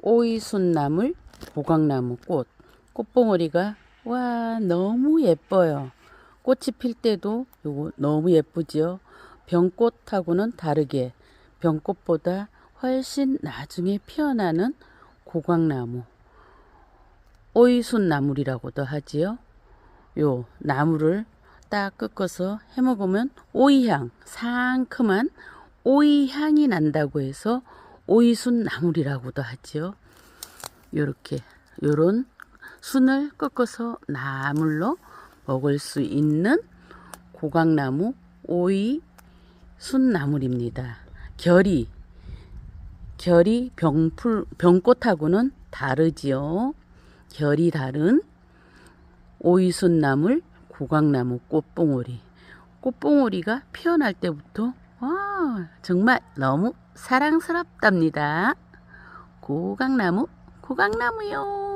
오이순나물, 보각나무 꽃. 꽃봉오리가 와 너무 예뻐요. 꽃이 필 때도 요거 너무 예쁘지요. 병꽃하고는 다르게 병꽃보다 훨씬 나중에 피어나는 고각나무. 오이순나물이라고도 하지요. 요 나무를 딱 꺾어서 해먹으면 오이향, 상큼한 오이향이 난다고 해서 오이순 나물이라고도 하지요. 요렇게 요런 순을 꺾어서 나물로 먹을 수 있는 고각나무 오이 순나물입니다. 결이 결이 병풀 병꽃하고는 다르지요. 결이 다른 오이순나물, 고각나무, 꽃봉오리. 꽃봉오리가 피어날 때부터 와 정말 너무 사랑스럽답니다. 고각나무, 고각나무요.